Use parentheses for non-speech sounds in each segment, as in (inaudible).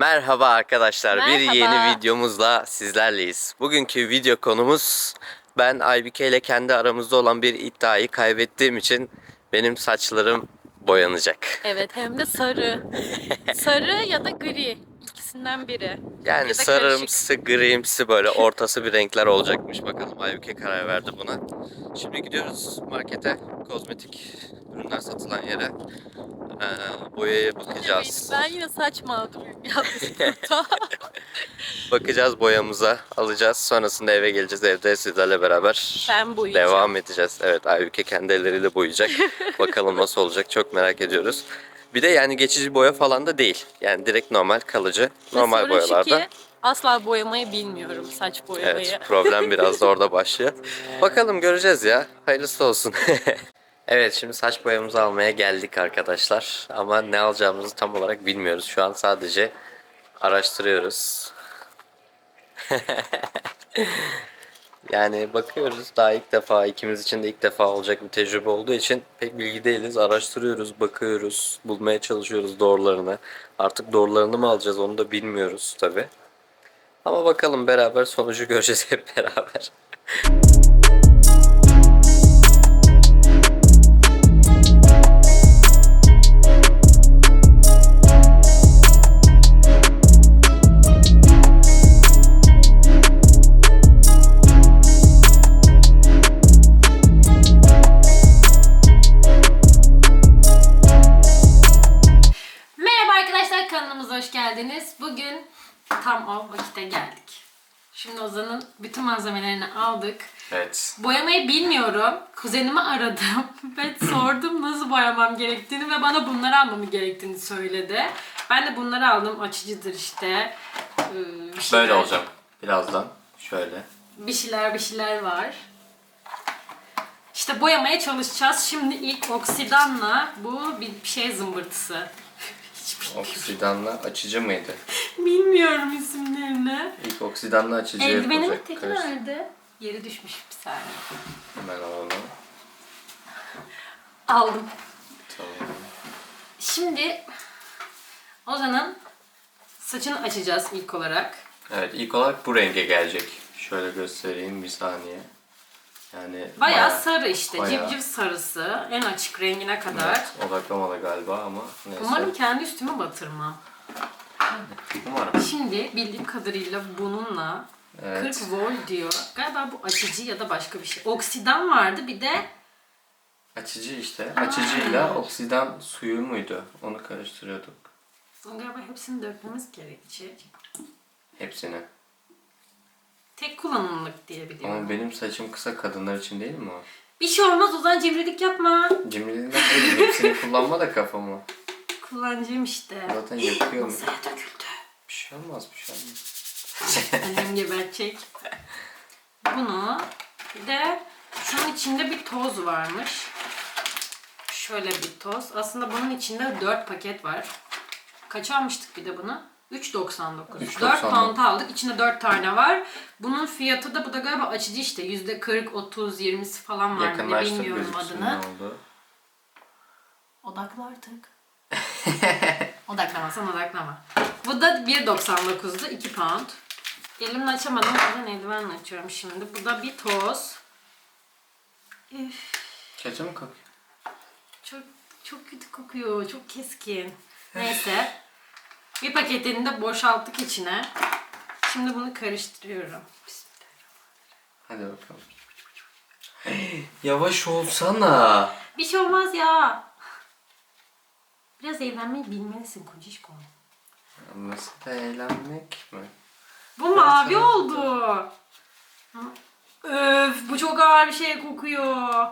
Merhaba arkadaşlar. Bir Merhaba. yeni videomuzla sizlerleyiz. Bugünkü video konumuz ben Aybike ile kendi aramızda olan bir iddiayı kaybettiğim için benim saçlarım boyanacak. Evet hem de sarı. sarı ya da gri. İkisinden biri. Yani Ya sarımsı, grimsi böyle ortası bir renkler olacakmış. Bakalım Aybike karar verdi buna. Şimdi gidiyoruz markete. Kozmetik ürünler satılan yere. Ee, boyaya bakacağız. Ben yine saç mağduruyum (laughs) burada. (laughs) Bakacağız boyamıza alacağız. Sonrasında eve geleceğiz. Evde sizlerle beraber Ben boyayacağım. devam edeceğiz. Evet Aybüke kendi elleriyle boyayacak. (laughs) Bakalım nasıl olacak çok merak ediyoruz. Bir de yani geçici boya falan da değil. Yani direkt normal kalıcı. Normal sorun şu boyalarda. ki, asla boyamayı bilmiyorum saç boyamayı. Evet problem biraz da orada başlıyor. (laughs) Bakalım göreceğiz ya. Hayırlısı olsun. (laughs) evet şimdi saç boyamızı almaya geldik arkadaşlar. Ama ne alacağımızı tam olarak bilmiyoruz. Şu an sadece araştırıyoruz. (laughs) yani bakıyoruz daha ilk defa ikimiz için de ilk defa olacak bir tecrübe olduğu için pek bilgi değiliz. Araştırıyoruz, bakıyoruz, bulmaya çalışıyoruz doğrularını. Artık doğrularını mı alacağız onu da bilmiyoruz tabi. Ama bakalım beraber sonucu göreceğiz hep beraber. (laughs) tam o vakite geldik. Şimdi Ozan'ın bütün malzemelerini aldık. Evet. Boyamayı bilmiyorum. Kuzenimi aradım (laughs) ve sordum nasıl boyamam gerektiğini ve bana bunları almamı gerektiğini söyledi. Ben de bunları aldım. Açıcıdır işte. Ee, Bir şeyler, Böyle olacağım. Birazdan. Şöyle. Bir şeyler bir şeyler var. İşte boyamaya çalışacağız. Şimdi ilk oksidanla bu bir bir şey zımbırtısı. Oksidanla açıcı mıydı? (laughs) Bilmiyorum isimlerini. İlk oksidanla açıcı Eldivenimin yapılacak. teki Karıştır. nerede? Yeri düşmüş bir saniye. Hemen alalım. (laughs) Aldım. Tamam. Şimdi Ozan'ın saçını açacağız ilk olarak. Evet ilk olarak bu renge gelecek. Şöyle göstereyim bir saniye. Yani Bayağı, sarı işte. bayağı. Civciv sarısı. En açık rengine kadar. Evet, odaklamadı galiba ama neyse. Umarım kendi üstüme batırmam. Umarım. Şimdi bildiğim kadarıyla bununla Evet. 40 volt diyor. Galiba bu açıcı ya da başka bir şey. Oksidan vardı bir de Açıcı işte. Açıcıyla oksidan suyu muydu? Onu karıştırıyorduk. galiba hepsini dökmemiz gerekecek. Hepsini. Tek kullanımlık diye biliyorum. Ama benim saçım kısa kadınlar için değil mi o? Bir şey olmaz Ozan cimrilik yapma. Cimriliğinden değil, hepsini (laughs) kullanma da kafamı. Kullanacağım işte. Zaten yakıyorum. Masaya döküldü. Bir şey olmaz, bir şey olmaz. Annem gebertecek. Bunu bir de şunun içinde bir toz varmış. Şöyle bir toz. Aslında bunun içinde 4 paket var. Kaç almıştık bir de bunu? 3.99. 3.99. 4 pound aldık. İçinde 4 tane var. Bunun fiyatı da bu da galiba açıcı işte. %40, 30, 20'si falan var. Ne Yakınlaştır bilmiyorum adını. oldu. Odakla artık. (laughs) Odaklamazsan odaklama. Bu da 1.99'du 2 pound. Elimle açamadım. Yüzden eldivenle açıyorum şimdi. Bu da bir toz. Üf, Kötü mü kokuyor? çok çok kötü kokuyor. Çok keskin. (laughs) Neyse. Bir paketini de boşalttık içine. Şimdi bunu karıştırıyorum. Hadi bakalım. (gasps) Yavaş olsana. Bir şey olmaz ya. Biraz eğlenmeyi bilmelisin kocişko. Mesela eğlenmek mi? Bu mavi oldu. Öf bu çok ağır bir şey kokuyor.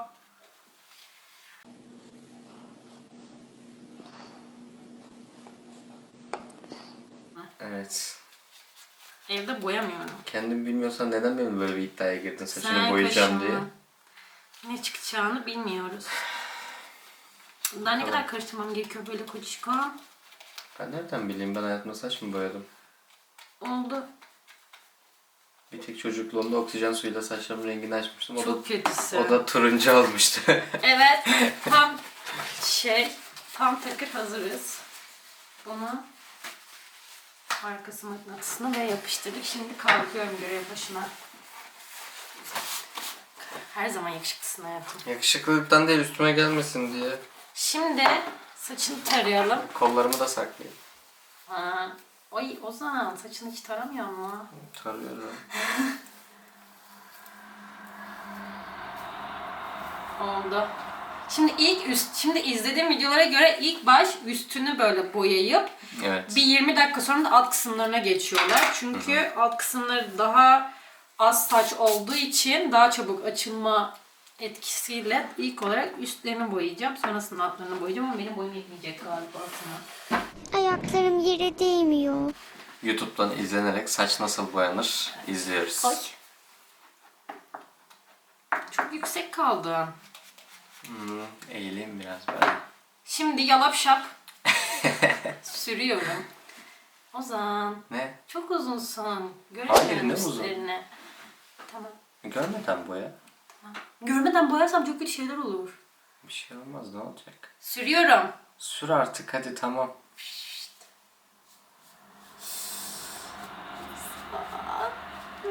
Evet. Evde boyamıyorum. Kendin bilmiyorsan neden benim böyle bir iddiaya girdin saçını Sen boyayacağım diye? Ne çıkacağını bilmiyoruz. Daha ne kadar karıştırmam gerekiyor böyle kocişko? Ben nereden bileyim ben hayatımda saç mı boyadım? Oldu. Bir tek çocukluğumda oksijen suyuyla saçlarımın rengini açmıştım. O da, Çok kötüsü. o da turuncu olmuştu. (laughs) Evet. Tam şey. Tam takır hazırız. Bunu arkası mıknatısını ve yapıştırdık. Şimdi kalkıyorum görev başına. Her zaman yakışıklısın hayatım. Yakışıklılıktan değil üstüme gelmesin diye. Şimdi saçını tarayalım. Kollarımı da saklayayım. Ha. Ay Ozan saçını hiç taramıyor mu? Tarıyorum. (laughs) Oldu. Şimdi ilk üst, şimdi izlediğim videolara göre ilk baş üstünü böyle boyayıp Evet. bir 20 dakika sonra da alt kısımlarına geçiyorlar. Çünkü alt kısımları daha az saç olduğu için daha çabuk açılma etkisiyle ilk olarak üstlerini boyayacağım. Sonrasında altlarını boyayacağım ama benim boyum yetmeyecek galiba sana. Ayaklarım yere değmiyor. YouTube'dan izlenerek saç nasıl boyanır izliyoruz. Ay. Çok yüksek kaldı. Hmm, eğileyim biraz böyle. Şimdi yalap şap (laughs) sürüyorum. Ozan Ne? çok uzunsun. Hayır, Göremiyorum ne uzun? üstlerini. Tamam. Görmeden boya. Görmeden boyarsam çok kötü şeyler olur. Bir şey olmaz ne olacak? Sürüyorum. Sür artık hadi tamam.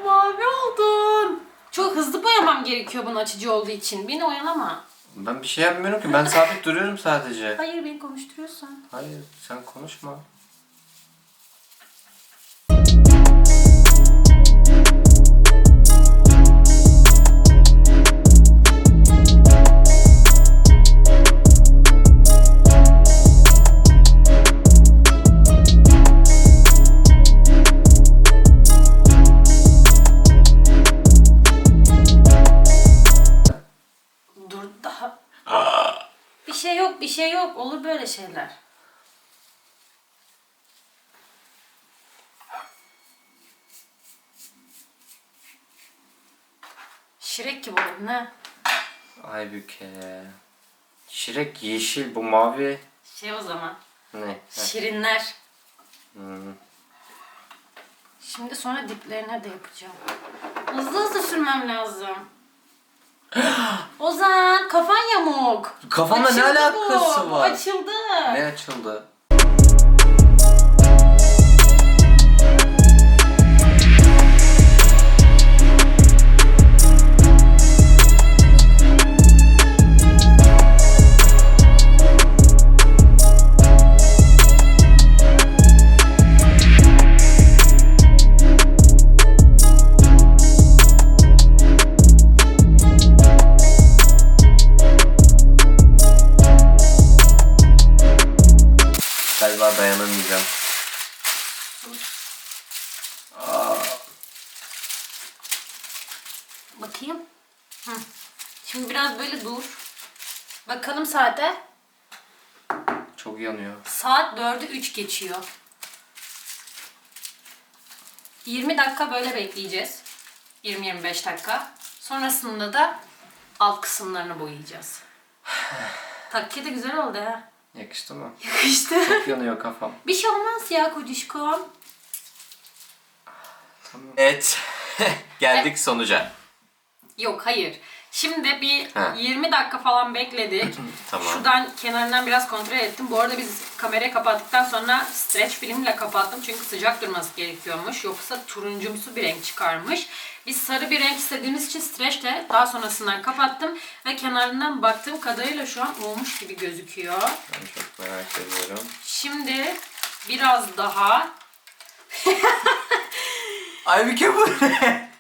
Mavi oldun. Çok hızlı boyamam gerekiyor bunun açıcı olduğu için. Beni oyalama. Ben bir şey yapmıyorum ki ben sabit duruyorum sadece. Hayır beni konuşturuyorsun. Hayır sen konuşma. Dur daha. bir şey yok bir şey yok. Olur böyle şeyler. Şirek gibi oldu ne? Aybüke. Şirek yeşil bu mavi. Şey o zaman. Ne? Şirinler. Hmm. Şimdi sonra diplerine de yapacağım. Hızlı hızlı sürmem lazım. (gasps) Ozan kafan yamuk. Kafamla ne Açıldı alakası bu, bu var? Açıldı. Ne açıldı? Böyle dur. Bakalım saate. Çok yanıyor. Saat 4'ü 3 geçiyor. 20 dakika böyle bekleyeceğiz. 20-25 dakika. Sonrasında da alt kısımlarını boyayacağız. (sighs) Takke de güzel oldu ha. Yakıştı mı? İşte. Çok yanıyor kafam. Bir şey olmaz ya kocuşkom. Evet. (laughs) Geldik sonuca. Yok hayır. Şimdi bir Ha. 20 dakika falan bekledik. (laughs) Tamam. Şuradan kenarından biraz kontrol ettim. Bu arada biz kamerayı kapattıktan sonra streç filmle kapattım. Çünkü sıcak durması gerekiyormuş. Yoksa turuncumsu bir renk çıkarmış. Biz sarı bir renk istediğimiz için streçle daha sonrasından kapattım. Ve kenarından baktığım kadarıyla şu an olmuş gibi gözüküyor. Ben çok merak ediyorum. Şimdi biraz daha Aybüke bu ne?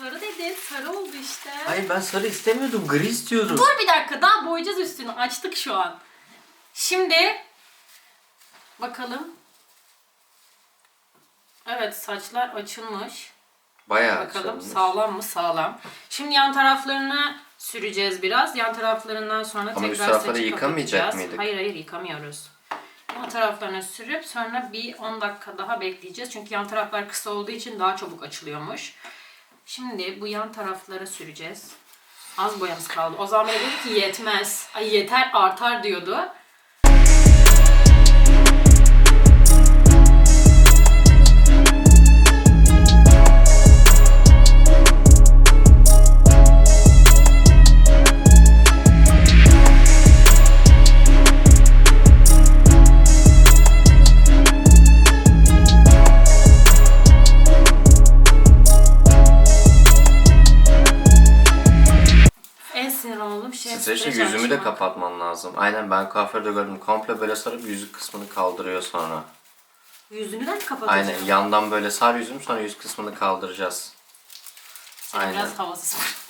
Sarı dedim. Sarı oldu işte. Hayır ben sarı istemiyordum. Gri istiyordum. Dur bir dakika daha boyayacağız üstünü. Açtık şu an. Şimdi bakalım. Evet saçlar açılmış. Bayağı Bakalım açılmış. sağlam mı sağlam. Şimdi yan taraflarını süreceğiz biraz. Yan taraflarından sonra Ama üst tekrar tarafları saçı yıkamayacak kapatacağız. mıydık? Hayır hayır yıkamıyoruz. Yan taraflarını sürüp sonra bir 10 dakika daha bekleyeceğiz. Çünkü yan taraflar kısa olduğu için daha çabuk açılıyormuş. Şimdi bu yan taraflara süreceğiz. Az boyamız kaldı. O zaman dedi ki yetmez. Ay yeter artar diyordu. De kapatman lazım. Aynen ben kuaförde gördüm. Komple böyle sarıp yüzük kısmını kaldırıyor sonra. Yüzünü de mi kapatacağım? Aynen yandan böyle sar yüzüm sonra yüz kısmını kaldıracağız. Aynen. biraz havasız (laughs)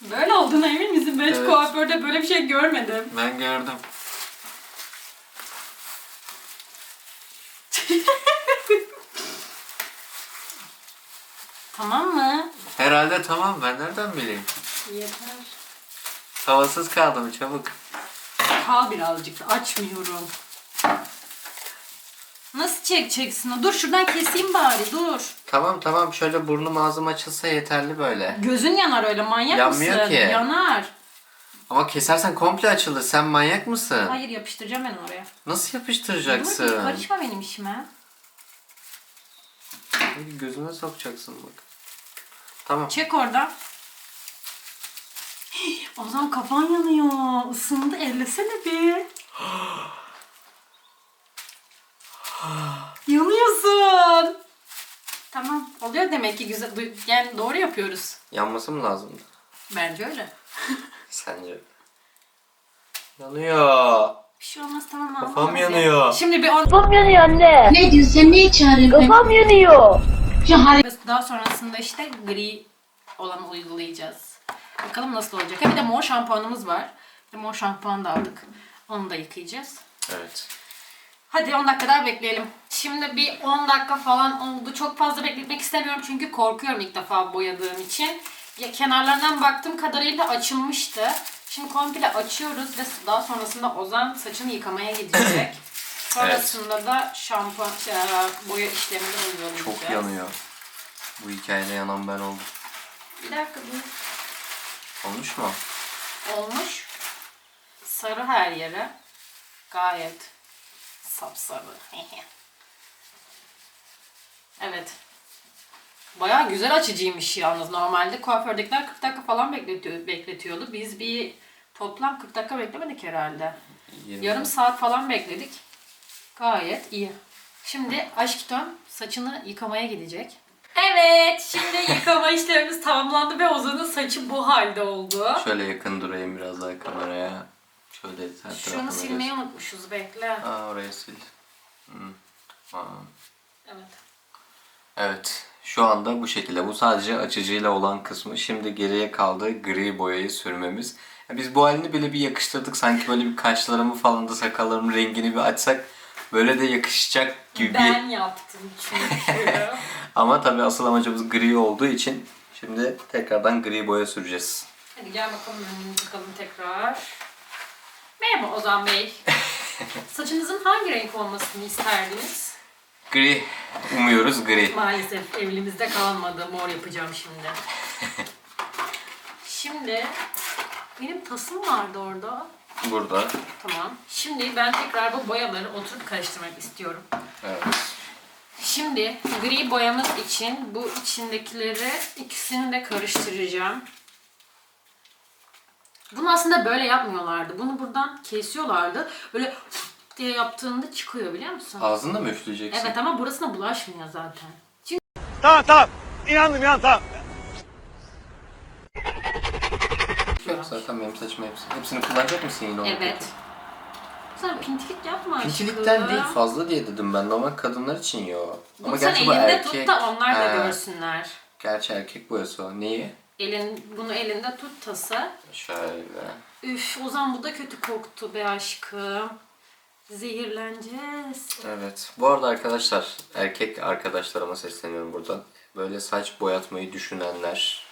Böyle olduğuna emin misin? Ben hiç Evet. kuaförde böyle bir şey görmedim. Ben gördüm. (laughs) Tamam mı? Herhalde tamam ben nereden bileyim. Yeter. Havasız kaldım çabuk. Kal birazcık açmıyorum. Nasıl çekeceksin? o? Dur şuradan keseyim bari dur. Tamam tamam şöyle burnum ağzım açılsa yeterli böyle. Gözün yanar öyle manyak Yanmıyor mısın? ki. Yanar. Ama kesersen komple açılır. Sen manyak mısın? Hayır yapıştıracağım ben oraya. Nasıl Dur, yapıştıracaksın? karışma benim işime. Gözüme sokacaksın bak. Tamam. Çek oradan. (gasps) O zaman kafan yanıyor. Isındı ellesene bir. (gasps) Yanıyorsun. Tamam. Oluyor demek ki güzel. Yani doğru yapıyoruz. Yanması mı lazımdı? Bence öyle. (laughs) Sence? Yanıyor. Bir şey olmaz tamam mı? Kafam yanıyor. Şimdi bir on... Kafam yanıyor anne. Ne diyorsun sen ne çağırıyorsun? Kafam yanıyor. Şu hal- Daha sonrasında işte gri olanı uygulayacağız. Bakalım nasıl olacak. Ha bir de mor şampuanımız var. Bir mor şampuan da aldık. Onu da yıkayacağız. Evet. Hadi 10 dakika daha bekleyelim. Şimdi bir 10 dakika falan oldu. Çok fazla bekletmek istemiyorum çünkü korkuyorum ilk defa boyadığım için. Ya kenarlarından baktığım kadarıyla açılmıştı. Şimdi komple açıyoruz ve daha sonrasında Ozan saçını yıkamaya gidecek. (clears throat) Sonrasında da şampuan, şey, boya işlemini uygulayacağız. Çok yanıyor. Bu hikayede yanan ben oldum. Bir dakika dur. Olmuş mu? Olmuş. Sarı her yere. Gayet sapsarı. (laughs) evet. Bayağı güzel açıcıymış yalnız. Normalde kuafördekiler 40 dakika falan bekletiyor, bekletiyordu. Biz bir toplam 40 dakika beklemedik herhalde. 20 Yarım saat falan bekledik. Gayet iyi. Şimdi Aşkton saçını yıkamaya gidecek. Evet, şimdi yıkama (laughs) işlemimiz tamamlandı ve Ozan'ın saçı bu halde oldu. Şöyle yakın durayım biraz daha kameraya. Şöyle her Şunu tarafını silmeyi göster- unutmuşuz bekle. Aa oraya sil. Hı. Tamam. Evet. Evet. Şu anda bu şekilde. Bu sadece açıcıyla olan kısmı. Şimdi geriye kaldı gri boyayı sürmemiz. Ya Biz bu halini böyle bir yakıştırdık. Sanki böyle bir kaşlarımı falan da sakallarımın rengini bir açsak böyle de yakışacak gibi. Ben yaptım çünkü. (laughs) Ama tabii asıl amacımız gri olduğu için şimdi tekrardan gri boya süreceğiz. Hadi gel bakalım önümüzü bakalım tekrar. Merhaba Ozan Bey. (laughs) Saçınızın hangi renk olmasını isterdiniz? Gri. Umuyoruz gri. Maalesef evimizde kalmadı. Mor yapacağım şimdi. (laughs) Şimdi benim tasım vardı orada. Burada. Tamam. Şimdi ben tekrar bu boyaları oturup karıştırmak istiyorum. Evet. Şimdi gri boyamız için bu içindekileri ikisini de karıştıracağım. Bunu aslında böyle yapmıyorlardı. Bunu buradan kesiyorlardı. Böyle diye yaptığında çıkıyor biliyor musun? Ağzında mı üfleyeceksin? Evet ama burasına bulaşmıyor zaten. Çünkü Tamam tamam. İnandım inan tamam. Yok zaten benim saçım hepsi. Hepsini kullanacak mısın yine evet. Sen pintilik yapma aşkım. Pintilikten değil fazla diye dedim ben. Normal kadınlar için yo. Bunu sen elinde tut da onlar da He, görsünler. Gerçi erkek boyası o. Niye? Elin, bunu elinde tut tası. Şöyle. Üf Ozan bu da kötü koktu be aşkım. Zehirleneceğiz. Evet. Bu arada arkadaşlar erkek arkadaşlarıma sesleniyorum buradan. Böyle saç boyatmayı düşünenler,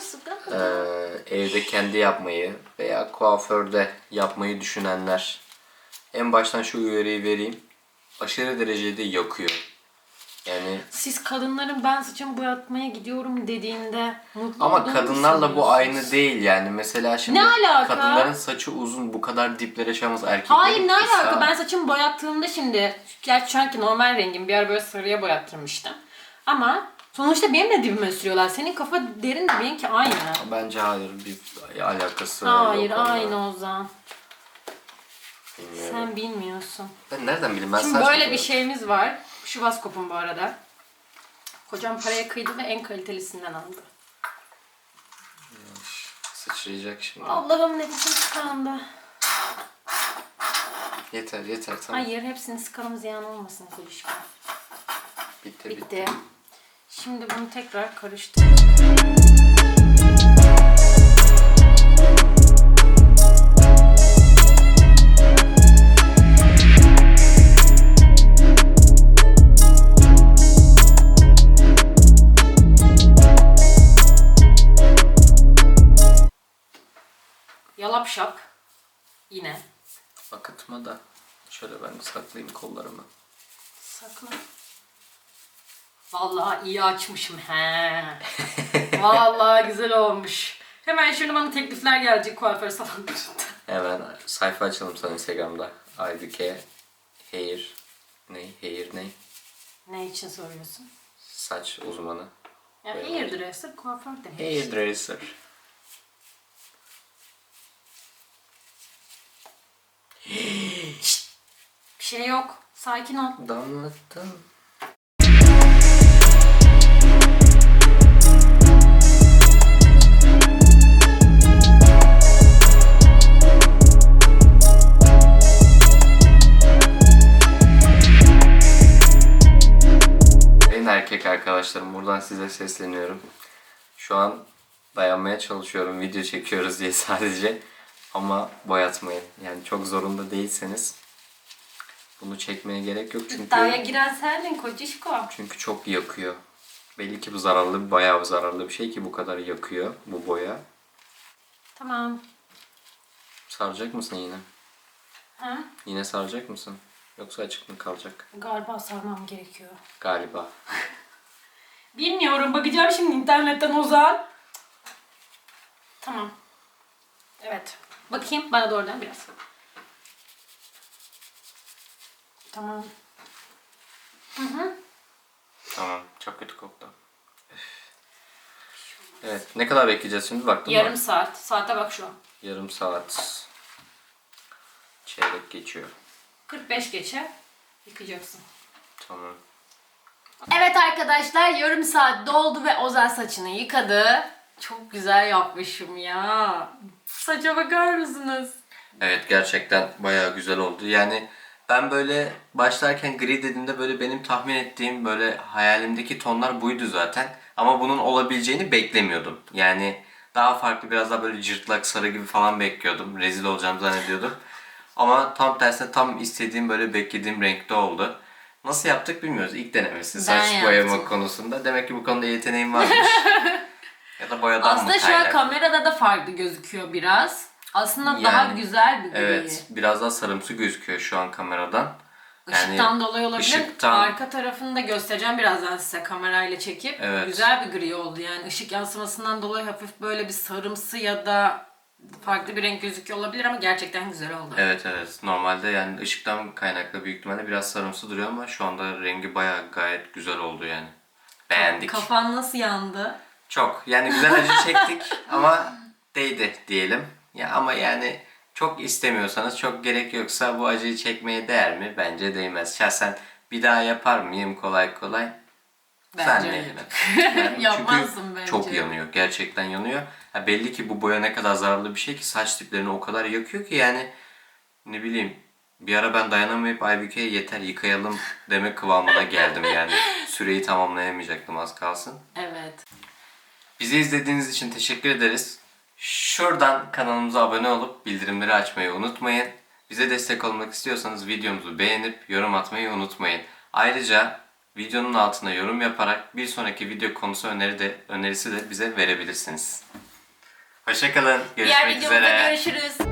Sıkın. eee, evde kendi yapmayı veya kuaförde yapmayı düşünenler. En baştan şu uyarıyı vereyim. Aşırı derecede yakıyor. Yani Siz kadınların ben saçımı boyatmaya gidiyorum dediğinde mutlu Ama olduğunu kadınlarla bu sanıyorsunuz? aynı değil yani. Mesela şimdi Ne alaka? kadınların saçı uzun bu kadar diplere şamaz erkeklerin Hayır ne kısa. alaka ben saçımı boyattığımda şimdi gerçi şu anki normal rengim bir ara böyle sarıya boyattırmıştım. Ama sonuçta benim de dibime sürüyorlar. Senin kafa derin de benimki aynı. Bence hayır bir alakası Hayır yok onunla. aynı Ozan. Bilmiyorum. Sen bilmiyorsun. Ben nereden bileyim ben Şimdi saç böyle bir şeyimiz var. Şu Vaskop'un bu arada. Kocam paraya kıydı ve en kalitelisinden aldı. sıçrayacak şimdi. Allah'ım nefesim tıkandı. Yeter yeter tamam. Hayır hepsini sıkalım ziyan olmasın Kulişko. Bitti bitti. Bitti. Şimdi bunu tekrar karıştır. Yalap şap. Yine. Akıtma da. Şöyle ben saklayayım kollarımı. Sakla. Vallahi iyi açmışım he. Vallahi güzel olmuş. Hemen şunu bana teklifler gelecek kuaför salonlarında. Hemen sayfa açalım sana Instagram'da. Aybüke Hair ne? Hair ne? Ne için soruyorsun? Saç uzmanı. Ya Evet. hairdresser, kuaför demek. Hairdresser. Bir şey yok. Sakin ol. Damlattım. Erkek arkadaşlarım buradan size sesleniyorum. Şu an dayanmaya çalışıyorum video çekiyoruz diye (laughs) sadece. Ama boyatmayın. Yani çok zorunda değilseniz bunu çekmeye gerek yok çünkü İddiaya giren sendin kocişko. çünkü çok yakıyor. Belli ki bu zararlı, bayağı zararlı bir şey ki bu kadar yakıyor bu boya. Tamam. Saracak mısın yine? Ha? Yine saracak mısın? Yoksa açık mı kalacak? Galiba sarmam gerekiyor. Galiba. (laughs) Bilmiyorum. Bakacağım şimdi internetten Ozan. Tamam. Evet. Bakayım. Bana doğrudan biraz. Tamam. Hı hı. Tamam. Çok kötü koktu. Evet. Ne kadar bekleyeceğiz şimdi? Baktın Yarım mı? saat. Saate bak şu an. Yarım saat. Çeyrek geçiyor. 45 geçe yıkacaksın. Tamam. Evet arkadaşlar yarım saat doldu ve Ozan saçını yıkadı. Çok güzel yapmışım ya. Saça bakar mısınız? Evet gerçekten bayağı güzel oldu. Yani ben böyle başlarken gri dediğimde böyle benim tahmin ettiğim böyle hayalimdeki tonlar buydu zaten. Ama bunun olabileceğini beklemiyordum. Yani daha farklı biraz daha böyle cırtlak sarı gibi falan bekliyordum. Rezil olacağımı zannediyordum. Ama tam tersine tam istediğim böyle beklediğim renkte oldu. Nasıl yaptık bilmiyoruz. İlk denemesi saç yaptım. boyama konusunda. Demek ki bu konuda yeteneğim varmış. (laughs) ya da boyadan Aslında mı şu an kaynaklı? kamerada da farklı gözüküyor biraz. Aslında Yani, daha güzel bir gri. Evet, biraz daha sarımsı gözüküyor şu an kameradan. Işıktan dolayı olabilir. ışıktan- Arka tarafını da göstereceğim birazdan size kamerayla çekip. Evet. Güzel bir gri oldu yani. ışık yansımasından dolayı hafif böyle bir sarımsı ya da farklı bir renk gözüküyor olabilir ama gerçekten güzel oldu. Evet evet. Normalde yani ışıktan kaynaklı büyük ihtimalle biraz sarımsı duruyor ama şu anda rengi bayağı gayet güzel oldu yani. Beğendik. Kafan nasıl yandı? Çok. Yani güzel acı (laughs) çektik ama değdi diyelim. Ya ama yani çok istemiyorsanız, çok gerek yoksa bu acıyı çekmeye değer mi? Bence değmez. Şahsen bir daha yapar mıyım kolay kolay? Bence Zannetmem. Yani (laughs) Yapmazsın bence. Çok yanıyor. Gerçekten yanıyor. Ha belli ki bu boya ne kadar zararlı bir şey ki saç diplerini o kadar yakıyor ki yani ne bileyim bir ara ben dayanamayıp Aybüke'ye yeter yıkayalım demek kıvamına geldim yani. (laughs) Süreyi tamamlayamayacaktım az kalsın. Evet. Bizi izlediğiniz için teşekkür ederiz. Şuradan kanalımıza abone olup bildirimleri açmayı unutmayın. Bize destek olmak istiyorsanız videomuzu beğenip yorum atmayı unutmayın. Ayrıca videonun altına yorum yaparak bir sonraki video konusu öneri de, önerisi de bize verebilirsiniz. Hoşçakalın. Diğer Görüşmek videomuzda üzere. görüşürüz.